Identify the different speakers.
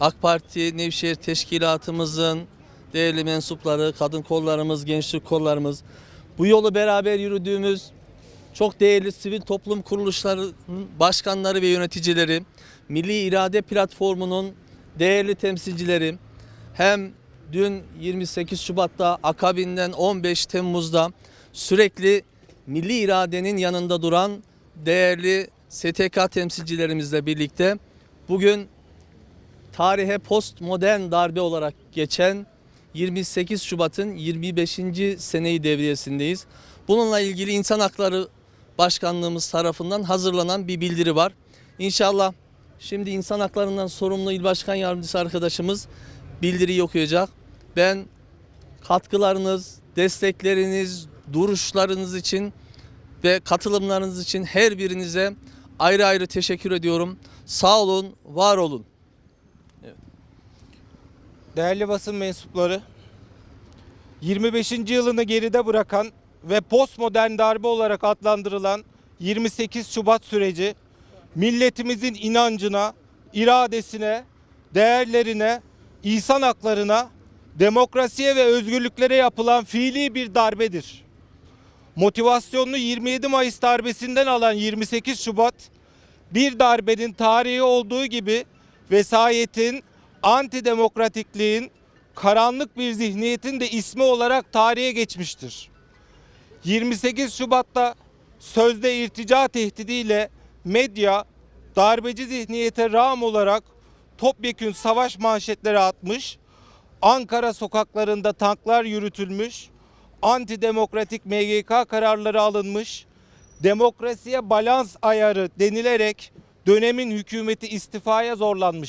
Speaker 1: AK Parti Nevşehir Teşkilatımızın değerli mensupları, kadın kollarımız, gençlik kollarımız, bu yolu beraber yürüdüğümüz çok değerli sivil toplum kuruluşlarının başkanları ve yöneticileri, Milli İrade Platformu'nun değerli temsilcileri, hem dün 28 Şubat'ta akabinden 15 Temmuz'da sürekli milli iradenin yanında duran değerli STK temsilcilerimizle birlikte bugün tarihe postmodern darbe olarak geçen 28 Şubat'ın 25. seneyi devriyesindeyiz. Bununla ilgili İnsan Hakları Başkanlığımız tarafından hazırlanan bir bildiri var. İnşallah şimdi insan haklarından sorumlu il başkan yardımcısı arkadaşımız bildiriyi okuyacak. Ben katkılarınız, destekleriniz, duruşlarınız için ve katılımlarınız için her birinize ayrı ayrı teşekkür ediyorum. Sağ olun, var olun.
Speaker 2: Değerli basın mensupları, 25. yılını geride bırakan ve postmodern darbe olarak adlandırılan 28 Şubat süreci milletimizin inancına, iradesine, değerlerine, insan haklarına, demokrasiye ve özgürlüklere yapılan fiili bir darbedir. Motivasyonunu 27 Mayıs darbesinden alan 28 Şubat bir darbenin tarihi olduğu gibi vesayetin, antidemokratikliğin, karanlık bir zihniyetin de ismi olarak tarihe geçmiştir. 28 Şubat'ta sözde irtica tehdidiyle medya darbeci zihniyete rağm olarak topyekün savaş manşetleri atmış, Ankara sokaklarında tanklar yürütülmüş, antidemokratik MGK kararları alınmış, demokrasiye balans ayarı denilerek dönemin hükümeti istifaya zorlanmıştır.